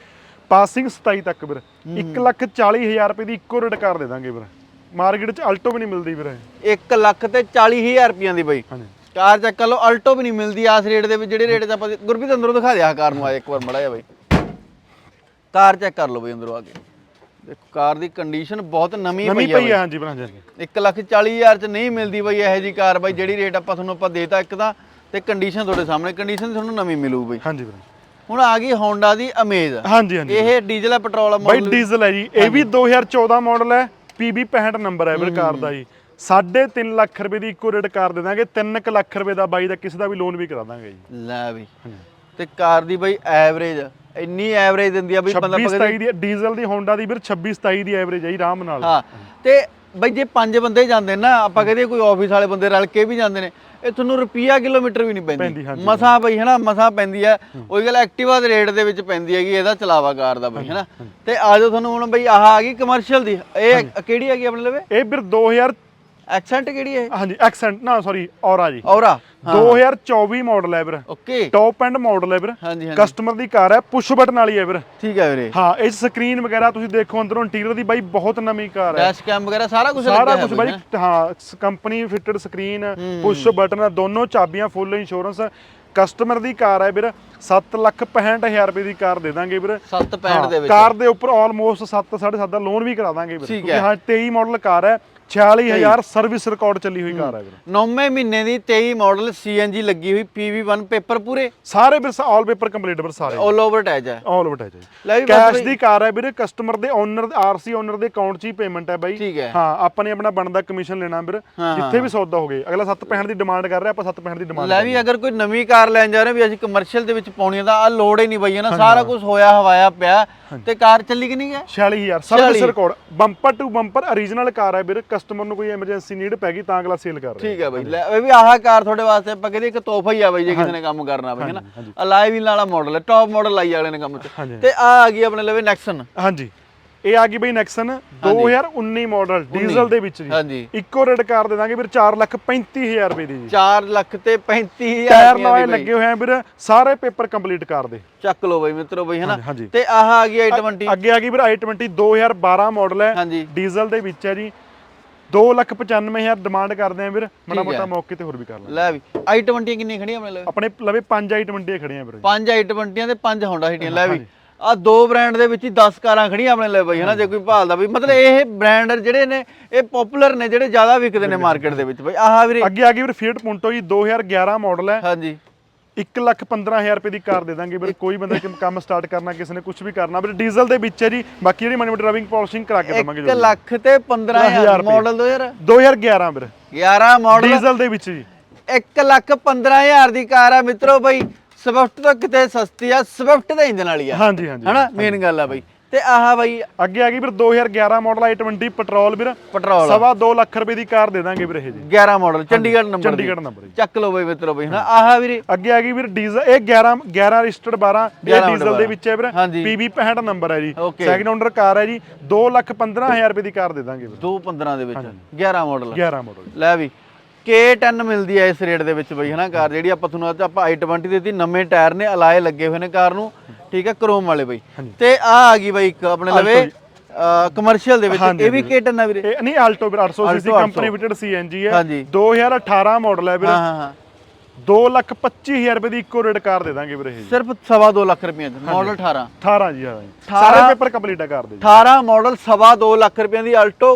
ਪਾਸਿੰਗ 27 ਤੱਕ ਵੀਰ। 1 ਲੱਖ 40 ਹਜ਼ਾਰ ਰੁਪਏ ਦੀ ਇੱਕੋ ਰੇਟ ਕਾਰ ਦੇ ਦਾਂਗੇ ਵੀਰ। ਮਾਰਕੀਟ 'ਚ ਅਲਟੋ ਵੀ ਨਹੀਂ ਮਿਲਦੀ ਵੀਰ ਇਹ। 1 ਲੱਖ ਤੇ 40000 ਰੁਪਈਆਂ ਦੀ ਬਈ। ਕਾਰ ਚੱਕ ਲਓ ਅਲਟੋ ਵੀ ਨਹੀਂ ਮਿਲਦੀ ਆਸ ਰੇਟ ਦੇ ਵਿੱਚ। ਜਿਹੜੇ ਰੇਟ 'ਚ ਆਪਾਂ ਗੁਰਪ੍ਰੀਤ ਅੰਦਰੋਂ ਦਿਖਾ ਦਿਆ ਕਾਰ ਨੂੰ ਆ ਇੱਕ ਵਾਰ ਮੜਾ ਜਾ ਬਈ। ਕਾਰ ਚੈੱਕ ਕਰ ਲਓ ਬਈ ਅੰਦਰੋਂ ਆ ਕੇ। ਦੇਖੋ ਕਾਰ ਦੀ ਕੰਡੀਸ਼ਨ ਬਹੁਤ ਨਵੀਂ ਨਵੀਂ ਪਈ ਆ ਹੈ ਹਾਂਜੀ ਵੀਰ ਹਾਂਜੀ ਹਾਂਜੀ। 1 ਲੱਖ 40 ਹਜ਼ਾਰ ਚ ਨਹੀਂ ਮਿਲਦੀ ਬਈ ਇਹੋ ਜੀ ਕਾਰ ਬਾਈ ਜਿਹੜੀ ਰੇਟ ਆਪਾਂ ਤੁਹਾਨੂੰ ਆਪਾਂ ਦੇਤਾ ਇੱਕ ਤਾਂ ਤੇ ਕੰਡੀਸ਼ਨ ਤੁਹਾਡੇ ਸਾਹਮਣੇ ਕੰਡੀਸ਼ਨ ਤੁਹਾਨੂੰ ਨਵੀਂ ਮਿਲੂ ਬਈ। ਹਾਂਜੀ ਵੀਰ ਹੁਣ ਆ ਗਈ ਹੋਂਡਾ ਦੀ ਅਮੇਜ਼ ਹਾਂਜੀ ਹਾਂਜੀ। ਇਹ ਡੀਜ਼ਲ ਆ ਪੈਟਰੋਲ ਆ ਬਾਈ? ਡੀਜ਼ਲ ਹੈ ਜੀ। ਇਹ ਵੀ 2014 ਮਾਡਲ ਹੈ PB 65 ਨੰਬਰ ਹੈ ਵੀਰ ਕਾਰ ਦਾ ਜੀ। 3.5 ਲੱਖ ਰੁਪਏ ਦੀ ਇੱਕੋ ਰੇਟ ਕਾਰ ਦੇ ਦਾਂਗੇ 3 ਲੱਖ ਰੁਪਏ ਦਾ ਬਾਈ ਦਾ ਕਿਸੇ ਦਾ ਵੀ ਲੋਨ ਵੀ ਕਰਾ ਦਾਂਗੇ ਜੀ। ਲੈ ਬਈ। ਤੇ ਕਾਰ ਦੀ ਬਈ ਐਵਰੇਜ ਇੰਨੀ ਐਵਰੇਜ ਦਿੰਦੀ ਆ ਬੰਦਾ 26 ਪਕੜੇ 27 ਦੀ ਡੀਜ਼ਲ ਦੀ ਹੋਂਡਾ ਦੀ ਵੀਰ 26 27 ਦੀ ਐਵਰੇਜ ਹੈ ਜੀ ਆਰਾਮ ਨਾਲ। ਹਾਂ ਤੇ ਬਈ ਜੇ ਪੰਜ ਬੰਦੇ ਜਾਂਦੇ ਨਾ ਆਪਾਂ ਕਹਦੇ ਕੋਈ ਆਫਿਸ ਵਾਲੇ ਬੰਦੇ ਰਲ ਕੇ ਵੀ ਜਾਂਦੇ ਨੇ ਇਹ ਤੁਹਾਨੂੰ ਰੁਪਿਆ ਕਿਲੋਮੀਟਰ ਵੀ ਨਹੀਂ ਪੈਂਦੀ। ਮਸਾਂ ਬਈ ਹਨਾ ਮਸਾਂ ਪੈਂਦੀ ਹੈ। ਉਹੀ ਗੱਲ ਐਕਟਿਵਾ ਦੇ ਰੇਟ ਦੇ ਵਿੱਚ ਪੈਂਦੀ ਹੈਗੀ ਇਹਦਾ ਚਲਾਵਾ ਕਾਰ ਦਾ ਬਈ ਹਨਾ। ਤੇ ਆਜੋ ਤੁਹਾਨੂੰ ਹੁਣ ਬਈ ਆਹ ਆ ਗਈ ਕਮਰਸ਼ੀਅਲ ਦੀ। ਇਹ ਕਿਹੜੀ ਹੈਗੀ ਆਪਣੇ ਲਵੇ? ਇਹ ਵੀਰ 2000 ਐਕਸੈਂਟ ਕਿਹੜੀ ਹੈ ਹਾਂਜੀ ਐਕਸੈਂਟ ਨਾ ਸੌਰੀ ਔਰਾ ਜੀ। ਔਰਾ 2024 ਮਾਡਲ ਹੈ ਵੀਰ। ਓਕੇ ਟੌਪ ਐਂਡ ਮਾਡਲ ਹੈ ਵੀਰ। ਹਾਂਜੀ ਹਾਂਜੀ। ਕਸਟਮਰ ਦੀ ਕਾਰ ਹੈ ਪੁਸ਼ ਬਟਨ ਵਾਲੀ ਹੈ ਵੀਰ। ਠੀਕ ਹੈ ਵੀਰੇ। ਹਾਂ ਇਸ ਸਕਰੀਨ ਵਗੈਰਾ ਤੁਸੀਂ ਦੇਖੋ ਅੰਦਰੋਂ ਇੰਟੀਰੀਅਰ ਦੀ ਬਾਈ ਬਹੁਤ ਨਵੀਂ ਕਾਰ ਹੈ। ਡੈਸ਼ ਕੈਮ ਵਗੈਰਾ ਸਾਰਾ ਕੁਝ ਸਾਰਾ ਲੱਗਿਆ ਕੁਝ ਹੈ ਬਾਈ ਹਾਂ company fitted screen push button ਦੋਨੋਂ ਚਾਬੀਆਂ ਫੁੱਲ ਇੰਸ਼ੋਰੈਂਸ ਕਸਟਮਰ ਦੀ ਕਾਰ ਹੈ ਵੀਰ 7 ਲੱਖ 65000 ਰੁਪਏ ਦੀ ਕਾਰ ਦੇ ਦਾਂਗੇ ਵੀਰ। 765 ਦੇ ਵਿੱਚ। ਕਾਰ ਦੇ ਉੱਪਰ ਆਲਮੋਸਟ 7 7.5 ਦਾ ਲੋਨ ਵੀ ਕਰਾ ਦਾਂਗੇ ਵੀਰ। ਕਿਉਂਕਿ ਹਾਂ। 23 ਮਾਡਲ ਕਾਰ ਹੈ 46000 ਸਰਵਿਸ ਰਿਕਾਰਡ ਚੱਲੀ ਹੋਈ ਕਾਰ ਹੈ ਵੀਰ। ਨੌਵੇਂ ਮਹੀਨੇ ਦੀ 23 ਮਾਡਲ ਸੀਐਨਜੀ ਲੱਗੀ ਹੋਈ PV1 ਪੇਪਰ ਪੂਰੇ? ਸਾਰੇ ਵੀਰ ਆਲ ਪੇਪਰ ਕੰਪਲੀਟ ਵੀਰ ਸਾਰੇ। ਆਲ ਓਵਰ ਟੈਚ ਹੈ। ਆਲ ਓਵਰ ਵੀ ਬਸ ਕੈਸ਼ ਦੀ ਕਾਰ ਹੈ ਵੀਰੇ ਕਸਟਮਰ ਦੇ ਓਨਰ ਆਰਸੀ ਓਨਰ ਦੇ ਅਕਾਊਂਟ 'ਚ ਹੀ ਪੇਮੈਂਟ ਹੈ ਬਾਈ। ਹੈ। ਹਾਂ ਆਪਾਂ ਨੇ ਆਪਣਾ ਬਣਦਾ ਕਮਿਸ਼ਨ ਲੈਣਾ ਵੀਰ। ਹਾਂ, ਜਿੱਥੇ ਵੀ ਸੌਦਾ ਹੋਗੇ ਅਗਲਾ 7.65 ਦੀ ਡਿਮਾਂਡ ਕਰ ਰਿਹਾ ਆਪਾਂ 7.65 ਦੀ ਡਿਮਾਂਡ ਲੈ ਵੀ ਅਗਰ ਕੋਈ ਨਵੀਂ ਕਾਰ ਲੈਣ ਜਾ ਰਹੇ ਵੀ ਅਸੀਂ ਕਮਰਸ਼ੀਅਲ ਦੇ ਵਿੱਚ ਪਾਉਣੀ ਤਾਂ ਆ ਲੋੜ ਹੀ ਨਹੀਂ ਬਈ ਹੈ ਨਾ? ਸਾਰਾ ਕੁਝ ਹੋਇਆ ਹਵਾਇਆ ਪਿਆ। ਤੇ ਕਾਰ ਚੱਲੀ ਕਿ ਨਹੀਂ ਹੈ? 46000 service 46 record bumper to bumper origignal car ਹੈ ਵੀਰ ਕਸਟਮਰ ਨੂੰ ਕੋਈ ਐਮਰਜੈਂਸੀ ਨੀਡ ਪੈ ਗਈ ਤਾਂ ਅਗਲਾ ਸੇਲ ਕਰ ਰਿਹਾ। ਠੀਕ ਹੈ ਬਈ। ਲੈ ਇਹ ਵੀ ਆਹ ਕਾਰ ਤੁਹਾਡੇ ਵਾਸਤੇ ਆਪਾਂ ਕਹਿੰਦੇ ਇੱਕ ਤੋਹਫਾ ਹੀ ਆ ਬਈ ਜੇ ਕਿਸੇ ਨੇ ਕੰਮ ਕਰਨਾ ਬਈ ਹੈ ਨਾ ਅਲਾਈ ਵੀਲ ਵਾਲਾ ਮਾਡਲ ਹੈ ਟੌਪ ਮਾਡਲ ਲਾਈ ਵਾਲੇ ਨੇ ਕੰਮ ਚ। ਤੇ ਆ ਆ ਗਈ ਆਪਣੇ ਲਵੇ ਨੈਕਸਨ ਹਾਂਜੀ। ਇਹ ਆ ਗਈ ਬਈ ਨੈਕਸਨ 2019 ਮਾਡਲ ਡੀਜ਼ਲ ਦੇ ਵਿੱਚ ਜੀ। ਇੱਕੋ ਰੇਡ ਕਾਰ ਦੇ ਦਾਂਗੇ ਵੀਰ 435000 ਰੁਪਏ ਦੀ ਜੀ। 4 ਲੱਖ ਤੇ 35000 ਟਾਇਰ ਨਵੇਂ ਲੱਗੇ ਹੋਏ ਆ ਵੀਰ ਸਾਰੇ ਪੇਪਰ ਕੰਪਲੀਟ ਕਰ ਦੇ। ਚੱਕ ਲਓ ਬਈ ਮਿੱਤਰੋ ਬਈ ਹੈ ਨਾ ਹਾਂਜੀ। ਤੇ ਆਹ ਆ ਗਈ i20 ਅੱਗੇ ਆ ਗਈ ਵੀਰ i20 2012 ਮਾਡਲ ਹੈ। ਡੀਜ਼ਲ ਦੇ ਵਿੱਚ ਹੈ ਜੀ। 295000 ਡਿਮਾਂਡ ਕਰਦੇ ਆ ਵੀਰ। ਮਾੜਾ। ਮੋਟਾ ਮੌਕੇ ਤੇ ਹੋਰ ਵੀ ਕਰ ਲਾਂਗੇ। ਲੈ ਵੀ i20 ਕਿੰਨੀ ਖੜੀ ਆਪਣੇ ਲਵੇ ਆਪਣੇ ਲਵੇ 5 i20 ਖੜੇ ਆ ਵੀਰ ਪੰਜ i20 ਤੇ ਪੰਜ ਹੋਂਡਾ ਸਿਟੀਆਂ ਲੈ ਵੀ। ਆ ਦੋ ਬ੍ਰਾਂਡ ਦੇ ਵਿੱਚ ਹੀ 10 ਕਾਰਾਂ ਖੜੀਆਂ ਆਪਣੇ ਲਈ ਬਈ ਹਨਾ ਜੇ ਕੋਈ ਭਾਲਦਾ ਬਈ। ਮਤਲਬ ਇਹ ਬ੍ਰਾਂਡ ਜਿਹੜੇ ਨੇ ਇਹ ਪਪੂਲਰ ਨੇ ਜਿਹੜੇ ਜ਼ਿਆਦਾ ਵਿਕਦੇ ਨੇ ਮਾਰਕੀਟ ਦੇ ਵਿੱਚ ਬਈ। ਆਹ ਵੀਰੇ ਅੱਗੇ ਆ ਗਈ ਵੀਰ ਫੀਟ ਪੁੰਟੋ ਜੀ 2011 ਮਾਡਲ ਹੈ। ਹਾਂਜੀ। 115000 ਰੁਪਏ ਦੀ ਕਾਰ ਦੇ ਦਾਂਗੇ ਵੀਰ ਕੋਈ ਬੰਦਾ ਕਿ ਕੰਮ ਸਟਾਰਟ ਕਰਨਾ ਕਿਸੇ ਨੇ ਕੁਝ ਵੀ ਕਰਨਾ ਵੀਰ ਡੀਜ਼ਲ ਦੇ ਵਿੱਚ ਹੈ ਜੀ ਬਾਕੀ ਜਿਹੜੀ ਮਨੀ ਡਰਾਈਵਿੰਗ ਪਾਲਿਸ਼ਿੰਗ ਕਰਾ ਕੇ ਦਵਾਂਗੇ 1 ਲੱਖ ਤੇ 15000 ਰੁਪਏ। ਮਾਡਲ 2000 2011 ਵੀਰ। 11 ਮਾਡਲ ਡੀਜ਼ਲ ਦੇ ਵਿੱਚ ਜੀ। 1 ਲੱਖ 15000 ਦੀ ਕਾਰ ਆ ਮਿੱਤਰੋ ਬਈ ਸਵਿਫਟ ਤੋਂ ਕਿਤੇ ਸਸਤੀ ਆ ਸਵਿਫਟ ਦਾ ਇੰਜਨ ਵਾਲੀ ਆ। ਹਾਂਜੀ ਹਾਂਜੀ ਹਨਾ ਮੇਨ ਗੱਲ ਆ ਬਈ। ਤੇ ਆਹ ਬਈ ਅੱਗੇ ਆ ਗਈ ਵੀਰ 2011 ਮਾਡਲ i20 ਪੈਟਰੋਲ ਵੀਰ। ਪੈਟਰੋਲ ਸਵਾ 2 ਲੱਖ ਰੁਪਏ ਦੀ ਕਾਰ ਦੇ ਦਾਂਗੇ ਵੀਰ ਇਹ ਜੀ। 11 model Chandigarh number Chandigarh number ਚੱਕ ਲਓ ਬਈ ਮਿੱਤਰੋ ਬਈ ਹਨਾ ਆਹ ਵੀਰੇ। ਅੱਗੇ ਆ ਗਈ ਵੀਰ ਡੀਜ਼ਲ ਇਹ 11 11 ਰਜਿਸਟਰਡ 12 ਇਹ 11 ਡੀਜ਼ਲ ਦੇ ਵਿੱਚ ਹੈ ਵੀਰ। PB 65 ਨੰਬਰ ਹੈ ਜੀ। ਸੈਕਿੰਡ ਓਨਰ ਕਾਰ ਹੈ ਜੀ। 2 ਲੱਖ 15000 ਰੁਪਏ ਦੀ ਕਾਰ ਦੇ ਦਾਂਗੇ ਵੀਰ। 215 ਦੇ ਵਿੱਚ। 11 ਮਾਡਲ 11 ਮਾਡਲ ਲੈ ਵੀ। K10 ਮਿਲਦੀ ਹੈ ਇਸ ਰੇਟ ਦੇ ਵਿੱਚ ਬਈ ਹਨਾ ਕਾਰ ਜਿਹੜੀ ਆਪਾਂ ਤੁਹਾਨੂੰ ਅੱਜ ਆਪਾਂ i20 ਦਿੱਤੀ ਨਵੇਂ ਟਾਇਰ ਨੇ ਅਲਾਏ ਲੱਗੇ ਹੋਏ ਨੇ ਕਾਰ ਨੂੰ ਠੀਕ ਹੈ ਕ੍ਰੋਮ ਵਾਲੇ ਬਈ। ਤੇ ਆ ਆ ਗਈ ਬਈ ਇੱਕ ਆਪਣੇ ਲਵੇ ਕਮਰਸ਼ੀਅਲ ਦੇ ਵਿੱਚ ਇਹ ਵੀ K10 ਆ ਵੀਰੇ। ਨਹੀਂ ਆਲਟੋ ਵੀਰ 800 ਸੀਸੀ ਕੰਪਨੀ ਵਿਟਡ ਸੀਐਨਜੀ ਹੈ ਹਾਂਜੀ। 2018 ਮਾਡਲ ਹੈ ਵੀਰ। ਹਾਂ ਹਾਂ ਹਾਂ। 2 ਲੱਖ 25000 ਰੁਪਏ ਦੀ ਇੱਕੋ ਰੇਟ ਕਾਰ ਦੇ ਦਾਂਗੇ ਵੀਰ ਸਿਰਫ ਸਵਾ ਦੋ ਲੱਖ ਰੁਪਏ ਦਾ ਮਾਡਲ 18 18 ਜੀ ਹਾਂ। ਸਾਰੇ ਪੇਪਰ ਕੰਪਲੀਟ ਆ ਕਾਰ ਦੇ ਜੀ। 18 ਮਾਡਲ ਸਵਾ ਦੋ ਲੱਖ ਰੁਪਏ ਦੀ ਆਲਟੋ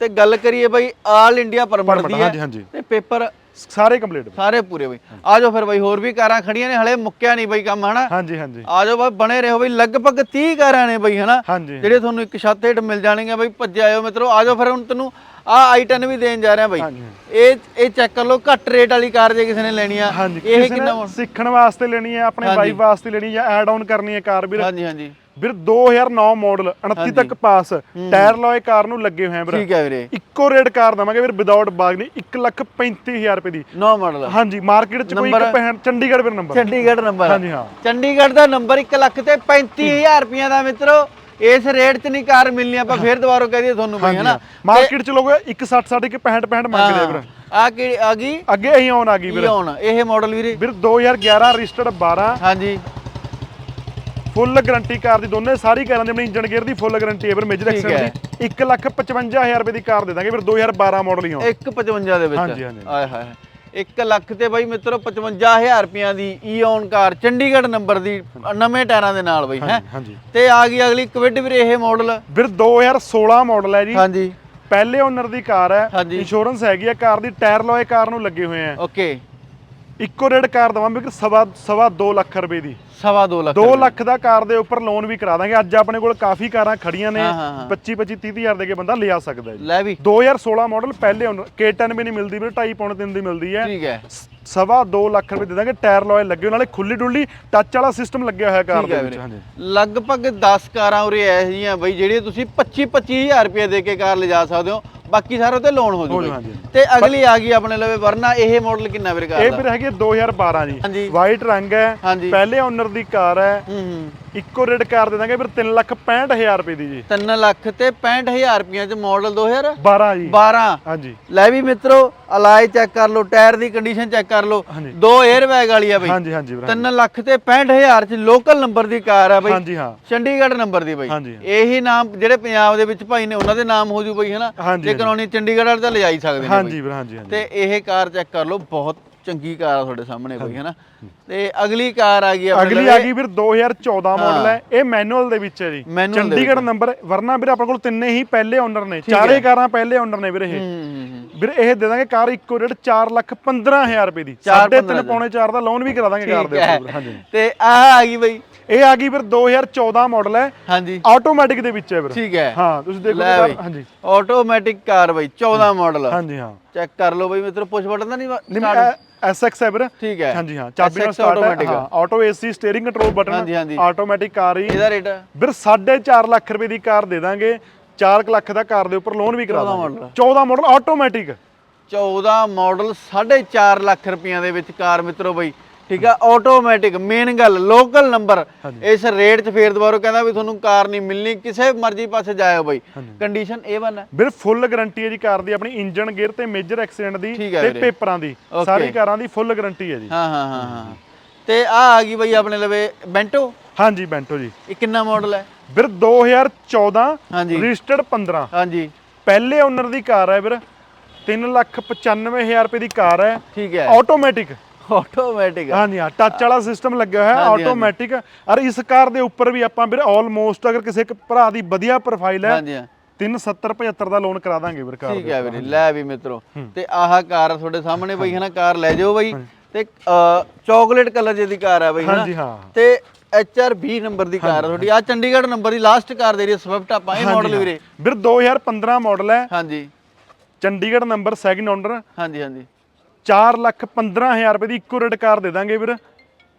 ਤੇ ਗੱਲ ਕਰੀਏ ਬਈ ਆਲ ਇੰਡੀਆ ਪਰਮਿਟ ਦੀ ਹੈ ਹਾਂਜੀ, ਹਾਂਜੀ। ਤੇ ਪੇਪਰ ਸਾਰੇ ਕੰਪਲੀਟ ਸਾਰੇ ਪੂਰੇ ਬਈ। ਆ ਜਾਓ ਫਿਰ ਬਈ ਹੋਰ ਵੀ ਕਾਰਾਂ ਖੜੀਆਂ ਨੇ ਹਲੇ ਮੁੱਕਿਆ ਨਹੀਂ ਬਈ ਕੰਮ ਹਨਾ? ਹਾਂਜੀ ਹਾਂਜੀ। ਆ ਜਾਓ ਬਈ ਬਣੇ ਰਹੋ ਬਈ ਲਗਭਗ 30 ਕਾਰਾਂ ਨੇ ਬਈ ਹਨਾ? ਹਾਂਜੀ ਜਿਹੜੇ ਤੁਹਾਨੂੰ ਇੱਕ ਛੱਤ ਹੇਠ ਮਿਲ ਜਾਣਗੇ ਬਈ ਭੱਜੇ ਆਇਓ ਮਿੱਤਰੋ। ਆ ਜਾਓ ਫਿਰ ਹੁਣ ਤੈਨੂੰ ਆ i10 ਵੀ ਦੇਣ ਜਾ ਰਿਹਾ ਬਈ। ਹਾਂਜੀ। ਇਹ ਇਹ ਚੈੱਕ ਕਰ ਲਓ ਘੱਟ ਰੇਟ ਵਾਲੀ ਕਾਰ ਜੇ ਕਿਸੇ ਨੇ ਲੈਣੀ ਆ। ਹਾਂਜੀ ਇਹ ਕਿਸੇ ਕਿੰਨਾ ਸਿੱਖਣ ਵਾਸਤੇ ਲੈਣੀ ਹੈ ਆਪਣੇ ਵਾਈਫ ਵਾਸਤੇ ਲੈਣੀ ਜਾਂ ਐਡ ਆਨ ਕਰਨੀ ਹੈ ਕਾਰ ਵੀਰ ਹਾਂਜੀ ਹਾਂਜੀ। ਵੀਰ 2009 ਮਾਡਲ 29 ਤੱਕ ਪਾਸ ਟਾਇਰ ਲੋਏ ਕਾਰ ਨੂੰ ਲੱਗੇ ਹੋਏ ਆ ਵੀਰ। ਠੀਕ ਹੈ ਵੀਰੇ। ਇੱਕੋ ਰੇਟ ਕਾਰ ਦਵਾਂਗੇ ਵੀਰ ਵਿਦਆਊਟ ਬਾਗ ਨਹੀਂ 1 ਲੱਖ 35000 ਰੁਪਏ ਦੀ। ਨੋ ਮਾਡਲ ਹਾਂਜੀ ਮਾਰਕੀਟ ਚ ਕੋਈ ਇੱਕ ਪਹਿਨ ਚੰਡੀਗੜ੍ਹ ਵੀਰ ਨੰਬਰ। ਚੰਡੀਗੜ੍ਹ ਨੰਬਰ। ਹਾਂਜੀ ਹਾਂ। ਚੰਡੀਗੜ੍ਹ ਦਾ ਨੰਬਰ 1 ਲੱਖ ਤੇ 35000 ਰੁਪਈਆ ਦਾ ਮਿੱਤਰੋ ਇਸ ਰੇਟ 'ਚ ਨਹੀਂ ਕਾਰ ਮਿਲਣੀ ਆਪਾਂ ਫੇਰ ਦੁਬਾਰਾ ਕਹਿ ਦਈਏ ਤੁਹਾਨੂੰ ਬਈ ਹਨਾ? ਮਾਰਕੀਟ ਚ ਲੋਕ 160 60 ਕੇ 65 65 ਮੰਗਦੇ ਆ ਵੀਰ। ਆ ਕਿਹੜੀ ਆ ਗਈ ਅੱਗੇ ਇਹੀ ਆਉਣ ਆ ਗਈ ਵੀਰ। ਇਹ ਹੁਣ ਇਹ ਮਾਡਲ ਵੀਰੇ। ਵੀਰ 2011 ਰਜਿਸਟਰਡ 12 ਹਾਂਜੀ। ਫੁੱਲ ਗਾਰੰਟੀ ਕਾਰ ਦੀ ਦੋਨੇ ਸਾਰੀ ਕਾਰਾਂ ਦੀ ਆਪਣੀ ਇੰਜਨ ਗੇਅਰ ਦੀ ਫੁੱਲ ਗਾਰੰਟੀ ਹੈ ਵੀਰ ਮੇਜਰ ਐਕਸੈਂਟ ਦੀ 1 ਲੱਖ 55000 ਰੁਪਏ ਦੀ ਕਾਰ ਦੇ ਦਾਂਗੇ ਵੀਰ 2012 ਮਾਡਲ ਹੀ ਆਉਣ 155 ਦੇ ਵਿੱਚ। ਹਾਂਜੀ, ਹਾਂਜੀ। ਆਏ ਹਾਏ 1 ਲੱਖ ਤੇ ਬਾਈ ਮਿੱਤਰੋ 55000 ਰੁਪਈਆ ਦੀ ਈਓਨ ਕਾਰ ਚੰਡੀਗੜ੍ਹ ਨੰਬਰ ਦੀ ਨਵੇਂ ਟਾਇਰਾਂ ਦੇ ਨਾਲ ਬਈ ਹੈ। ਤੇ ਆ ਗਈ ਅਗਲੀ ਕਵਿਡ ਵੀਰੇ ਇਹ ਮਾਡਲ ਵੀਰ 2016 ਮਾਡਲ ਹੈ ਜੀ। ਹਾਂਜੀ। ਪਹਿਲੇ ਓਨਰ ਦੀ ਕਾਰ ਹੈ। ਇੰਸ਼ੋਰੈਂਸ ਹੈਗੀ ਹੈ ਕਾਰ ਦੀ ਟਾਇਰ ਲੋਏ ਕਾਰ ਨੂੰ ਲੱਗੇ ਹੋਏ ਆ ਓਕੇ। ਇੱਕੋ ਰੇਟ ਕਾਰ ਦਵਾਂਗੇ ਵੀਰ ਸਵਾ ਸਵਾ 2 ਲੱਖ ਰੁਪਏ ਦੀ। ਸਵਾ ਦੋ ਲੱਖ 2 ਲੱਖ ਦਾ ਕਾਰ ਦੇ ਉੱਪਰ ਲੋਨ ਵੀ ਕਰਾ ਦਾਂਗੇ। ਅੱਜ ਆਪਣੇ ਕੋਲ ਕਾਫੀ ਕਾਰਾਂ ਖੜੀਆਂ ਨੇ। ਹਾਂ, ਹਾਂ, ਹਾਂ। 25 25 30 ਹਜ਼ਾਰ ਦੇ ਕੇ ਬੰਦਾ ਲਿਆ ਸਕਦਾ ਜੀ। ਲੈ ਵੀ। 2016 ਮਾਡਲ ਪਹਿਲੇ ਓਨਰ K10 ਵੀ ਨਹੀਂ ਮਿਲਦੀ ਵੀਰ 2.5 ਪੌਣ 3 ਦੀ ਮਿਲਦੀ ਹੈ। ਠੀਕ ਹੈ। ਸਵਾ 2 ਲੱਖ ਰੁਪਏ ਦੇ ਦਾਂਗੇ ਟਾਇਰ ਲੋਏ ਲੱਗੇ ਨਾਲੇ ਖੁੱਲੀ ਡੁੱਲੀ ਟੱਚ ਵਾਲਾ ਸਿਸਟਮ ਲੱਗਿਆ ਹੋਇਆ ਕਾਰ ਹੈ ਦੇ ਵਿੱਚ। ਹਾਂਜੀ। ਲਗਭਗ 10 ਕਾਰਾਂ ਉਰੇ ਐ ਜੀਆਂ ਬਈ ਜਿਹੜੀਆਂ ਤੁਸੀਂ 25 25000 ਰੁਪਏ ਦੇ ਕੇ ਕਾਰ ਲਿਜਾ ਸਕਦੇ ਹੋ। ਬਾਕੀ ਸਾਰੇ ਤੇ ਲੋਨ ਹੋ ਹੋ ਜੂਗਾ। ਤੇ ਅਗਲੀ ਆ ਗਈ ਆਪਣੇ ਲਵੇ ਵਰਨਾ ਇਹ ਮਾਡਲ ਕਿੰਨਾ ਵੀਰੇ ਕਾਰ ਇਹ ਦਾ? ਵੀਰ ਹੈਗੀ 2012 ਹਾਂਜੀ। ਜੀ। ਵਾਈਟ ਰੰਗ ਹੈ। ਪਹਿਲੇ ਓਨਰ ਦੀ ਕਾਰ ਹੈ। ਹੂੰ ਇੱਕੋ ਰੇਟ ਕਾਰ ਦੇ ਦਾਂਗੇ ਵੀਰ 3 ਲੱਖ 65000 ਰੁਪਏ ਦੀ ਜੀ। 3 ਲੱਖ ਤੇ 65000 ਰੁਪਏ ਚ ਮਾਡਲ 2012 12 ਜੀ। 12 ਹਾਂਜੀ। ਲੈ ਵੀ ਮਿੱਤਰੋ ਅਲਾਈ ਚੈੱਕ ਕਰ ਲਓ ਟਾਇਰ ਦੀ ਕੰਡੀਸ਼ਨ ਚੈੱਕ ਕਰ ਲਓ। ਦੋ 에ਅਰ ਬੈਗ ਵਾਲੀ ਆ ਬਈ। ਹਾਂਜੀ ਹਾਂਜੀ ਵੀਰ 3 ਲੱਖ ਤੇ 65000 ਚ ਲੋਕਲ ਨੰਬਰ ਦੀ ਕਾਰ ਆ ਬਈ। ਹਾਂਜੀ ਹਾਂ। ਚੰਡੀਗੜ੍ਹ ਨੰਬਰ ਦੀ ਬਈ। ਇਹੀ ਨਾਮ ਜਿਹੜੇ ਪੰਜਾਬ ਦੇ ਵਿੱਚ ਭਾਈ ਨੇ ਉਹਨਾਂ ਦੇ ਨਾਮ ਹੋ ਜੂ ਬਈ ਹਨਾ? ਜੇ ਕਰਾਉਣੀ ਚੰਡੀਗੜ੍ਹ ਵਾਲੇ ਤਾਂ ਲਿਜਾਈ ਸਕਦੇ ਨੇ ਹਾਂਜੀ ਹਾਂਜੀ। ਤੇ ਇਹ ਕਾਰ ਚੈੱਕ ਕਰ ਲਓ ਬਹੁਤ ਚੰਗੀ ਕਾਰ ਆ ਤੁਹਾਡੇ ਸਾਹਮਣੇ ਬਈ ਹਨਾ? ਤੇ ਅਗਲੀ ਕਾਰ ਆ ਗਈ ਆਪਣੇ ਅਗਲੀ। ਆ ਗਈ ਵੀਰ 2014 ਮਾਡਲ ਹੈ। ਇਹ ਮੈਨੂਅਲ ਦੇ ਵਿੱਚ ਹੈ ਜੀ। ਚੰਡੀਗੜ੍ਹ ਨੰਬਰ ਵਰਨਾ ਵੀਰ ਆਪਣੇ ਕੋਲ ਤਿੰਨੇ ਹੀ ਪਹਿਲੇ ਓਨਰ ਨੇ। ਚਾਰੇ ਕਾਰਾਂ ਪਹਿਲੇ ਓਨਰ ਨੇ ਵੀਰ ਇਹ। ਵੀਰ ਇਹ ਦੇ ਦਾਂਗੇ ਕਾਰ ਇੱਕੋ ਰੇਟ 4 ਲੱਖ 15000 ਰੁਪਏ ਦੀ। ਚਾਰ ਸਾਢੇ ਪੰਦਰਾਂ ਤਿੰਨ ਪੌਣੇ 4 ਦਾ ਲੋਨ ਵੀ ਕਰਾ ਦਾਂਗੇ ਕਾਰ ਦੇ ਉੱਪਰ। ਹਾਂਜੀ। ਤੇ ਆਹ ਆ ਗਈ ਬਈ। ਇਹ ਆ ਗਈ ਵੀਰ 2014 ਮਾਡਲ ਹੈ। ਹਾਂਜੀ। ਆਟੋਮੈਟਿਕ ਦੇ ਵਿੱਚ ਹੈ ਵੀਰ ਠੀਕ ਹੈ। ਹਾਂ ਤੁਸੀਂ ਦੇਖੋ ਲੈ ਬਈ। ਹਾਂਜੀ। ਆਟੋਮੈਟਿਕ ਕਾਰ ਬਈ 14 ਮਾਡਲ ਹਾਂਜੀ ਹਾਂ। ਚੈੱਕ ਕਰ ਲਓ ਬਈ ਮਿੱਤਰੋ ਪੁਸ਼ ਬਟਨ ਤਾਂ ਨਹੀਂ start? ਐਸਐਕਸ ਹੈ ਵੀਰ। ਠੀਕ ਹੈ। ਹਾਂਜੀ ਹਾਂ ਚਾਬੀ ਨਾਲ ਸਟਾਰਟ ਹੈ। Auto AC steering control button ਹਾਂਜੀ, ਹਾਂਜੀ। ਆਟੋਮੈਟਿਕ ਕਾਰ ਹੀ। ਇਹਦਾ ਰੇਟ ਵੀਰ 4.5 ਲੱਖ ਰੁਪਏ ਦੀ ਕਾਰ ਦੇ ਦਾਂਗੇ। 4 ਲੱਖ ਦਾ ਕਾਰ ਦੇ ਉੱਪਰ ਲੋਨ ਵੀ ਕਰਾ 14 ਦਾਂਗੇ। Model. 14 model automatic 14 model 4.5 lakh ਰੁਪਈਆਂ ਦੇ ਵਿੱਚ ਕਾਰ ਮਿੱਤਰੋ ਬਈ। ਠੀਕ ਆ ਆਟੋਮੈਟਿਕ ਮੇਨ ਗੱਲ ਲੋਕਲ ਨੰਬਰ ਇਸ ਰੇਟ 'ਚ ਫੇਰ ਦੁਬਾਰਾ ਕਹਿੰਦਾ ਵੀ ਤੁਹਾਨੂੰ ਕਾਰ ਨਹੀਂ ਮਿਲਣੀ ਕਿਸੇ ਮਰਜ਼ੀ ਪਾਸੇ ਜਾਇਓ ਬਈ। ਕੰਡੀਸ਼ਨ A1 ਹੈ। ਵੀਰ ਫੁੱਲ ਗਾਰੰਟੀ ਹੈ ਜੀ ਕਾਰ ਦੀ ਆਪਣੀ ਇੰਜਨ ਗੇਅਰ ਤੇ ਮੇਜਰ ਐਕਸੀਡੈਂਟ ਦੀ ਤੇ। ਪੇਪਰਾਂ ਦੀ। ਸਾਰੀ ਕਾਰਾਂ ਦੀ ਫੁੱਲ ਗਾਰੰਟੀ ਹੈ ਜੀ। ਹਾਂ ਹਾਂ ਹਾਂ ਹਾਂ ਤੇ ਆ ਆ ਗਈ ਬਈ ਆਪਣੇ ਲਵੇ ਬੈਂਟੋ ਹਾਂਜੀ ਬੈਂਟੋ ਜੀ। ਇਹ ਕਿੰਨਾ ਮਾਡਲ ਹੈ? ਵੀਰ 2014 ਹਾਂਜੀ। ਰਜਿਸਟਰਡ 15 ਹਾਂਜੀ। ਪਹਿਲੇ ਓਨਰ ਦੀ ਕਾਰ ਹੈ ਵੀਰ 395000 ਰੁਪਏ ਦੀ ਕਾਰ ਹੈ। ਠੀਕ ਹੈ। ਆਟੋਮੈਟਿਕ ਆਟੋਮੈਟਿਕ ਹਾਂਜੀ ਹਾਂ ਟੱਚ ਵਾਲਾ ਸਿਸਟਮ ਲੱਗਿਆ ਹੋਇਆ ਆਟੋਮੈਟਿਕ ਔਰ ਇਸ ਕਾਰ ਦੇ ਉੱਪਰ ਵੀ ਆਪਾਂ ਵੀਰ ਆਲਮੋਸਟ ਅਗਰ ਕਿਸੇ ਇੱਕ ਭਰਾ ਦੀ ਵਧੀਆ ਪ੍ਰੋਫਾਈਲ ਹੈ ਹਾਂਜੀ ਹਾਂ। 370 75 ਦਾ ਲੋਨ ਕਰਾ ਦਾਂਗੇ ਵੀਰ ਕਾਰ ਠੀਕ ਹੈ ਵੀਰੇ ਲੈ ਵੀ ਮਿੱਤਰੋ। ਤੇ ਆਹ ਕਾਰ ਤੁਹਾਡੇ ਸਾਹਮਣੇ ਬਈ ਹਨਾ ਕਾਰ ਲੈ ਜਾਓ ਬਈ। ਤੇ ਚਾਕਲੇਟ ਕਲਰ ਜਿਹੀ ਕਾਰ ਹੈ ਬਈ ਹਾਂਜੀ ਹਾਂ। ਤੇ HR 20 ਨੰਬਰ ਦੀ ਕਾਰ ਆ ਤੁਹਾਡੀ। ਆ ਚੰਡੀਗੜ੍ਹ ਨੰਬਰ ਦੀ ਲਾਸਟ ਕਾਰ ਦੇ ਰਹੀ ਸਵਿਫਟ ਆਪਾਂ ਇਹ ਮਾਡਲ ਵੀਰੇ। ਵੀਰ 2015 ਮਾਡਲ ਹੈ। ਹਾਂਜੀ। ਚੰਡੀਗੜ੍ਹ ਨੰਬਰ ਸੈਕਿੰਡ ਓਨਰ ਹਾਂਜੀ ਹਾਂਜੀ। 4 ਲੱਖ 15000 ਰੁਪਏ ਦੀ ਇੱਕੋ ਰੇਟ ਕਾਰ ਦੇ ਦਾਂਗੇ ਵੀਰ।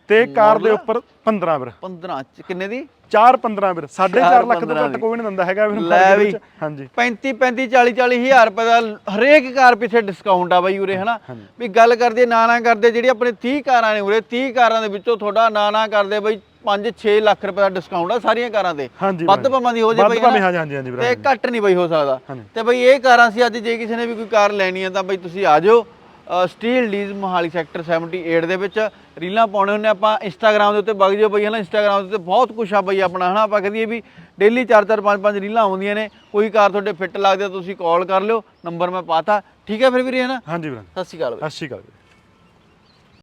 ਤੇ ਕਾਰ ਦੇ ਉੱਪਰ 15 ਵੀਰ। 15 ਚ ਕਿੰਨੇ ਦੀ? 4 15 ਵੀਰ। 4.5 ਲੱਖ ਤੋਂ 15 ਘੱਟ ਕੋਈ ਨਹੀਂ ਦਿੰਦਾ ਹੈਗਾ ਵੀਰ ਲੈ ਵੀ। ਹਾਂਜੀ। 35 35 40 40 ਹਜ਼ਾਰ ਰੁਪਏ ਦਾ ਹਰੇਕ ਕਾਰ ਪਿੱਛੇ ਡਿਸਕਾਊਂਟ ਆ ਬਾਈ ਉਰੇ ਹਨਾ? ਵੀ ਗੱਲ ਕਰਦੇ ਨਾ ਨਾ ਕਰਦੇ ਜਿਹੜੀ ਆਪਣੇ 30 ਕਾਰਾਂ ਨੇ ਉਰੇ 30 ਕਾਰਾਂ ਦੇ ਵਿੱਚੋਂ ਤੁਹਾਡਾ ਨਾ ਨਾ ਕਰਦੇ ਬਾਈ 5 6 ਲੱਖ ਰੁਪਏ ਦਾ ਡਿਸਕਾਊਂਟ ਆ ਸਾਰੀਆਂ ਕਾਰਾਂ ਤੇ ਵੱਧ। ਭਾਵੇਂ ਦੀ ਹੋ ਜੇ ਬਾਈ। ਹਾਂਜੀ ਹਾਂਜੀ ਹਾਂਜੀ ਵੀਰੇ ਤੇ ਘੱਟ ਨਹੀਂ ਬਈ ਹੋ ਸਕਦਾ। ਤੇ ਬਈ ਇਹ ਕਾਰਾਂ ਸੀ ਅੱਜ ਜੇ ਕਿਸੇ ਨੇ ਵੀ ਕੋਈ ਕਾਰ ਲੈਣੀ ਹੈ ਤਾਂ ਬਈ ਤੁਸੀਂ ਆ ਜਾਓ। ਸਟੀਲ ਡੀਜ਼ ਮੋਹਾਲੀ ਸੈਕਟਰ 78 ਦੇ ਵਿੱਚ ਰੀਲਾਂ ਪਾਉਣੇ ਹੁੰਨੇ ਆਪਾਂ ਇੰਸਟਾਗ੍ਰam ਦੇ ਉੱਤੇ ਵਗ ਜਿਓ ਬਈ ਹਨਾ? ਇੰਸਟਾਗ੍ਰam ਦੇ ਉੱਤੇ ਬਹੁਤ ਕੁਛ ਆ ਬਈ ਆਪਣਾ ਹਨਾ? ਆਪਾਂ ਕਹਦੀਏ ਵੀ ਡੇਲੀ 4-4 5-5 ਰੀਲਾਂ ਆਉਂਦੀਆਂ ਨੇ। ਕੋਈ ਕਾਰ ਤੁਹਾਡੇ ਫਿੱਟ ਲੱਗਦੀ ਤੁਸੀਂ ਕਾਲ ਕਰ ਲਿਓ। ਨੰਬਰ ਮੈਂ ਪਾਤਾ। ਠੀਕ ਹੈ ਫਿਰ ਵੀਰੇ ਹਨਾ? ਹਾਂਜੀ ਵੀਰੇ। ਸਤਿ ਸ਼੍ਰੀ ਅਕਾਲ। ਸਤਿ ਸ਼੍ਰੀ ਅਕਾਲ।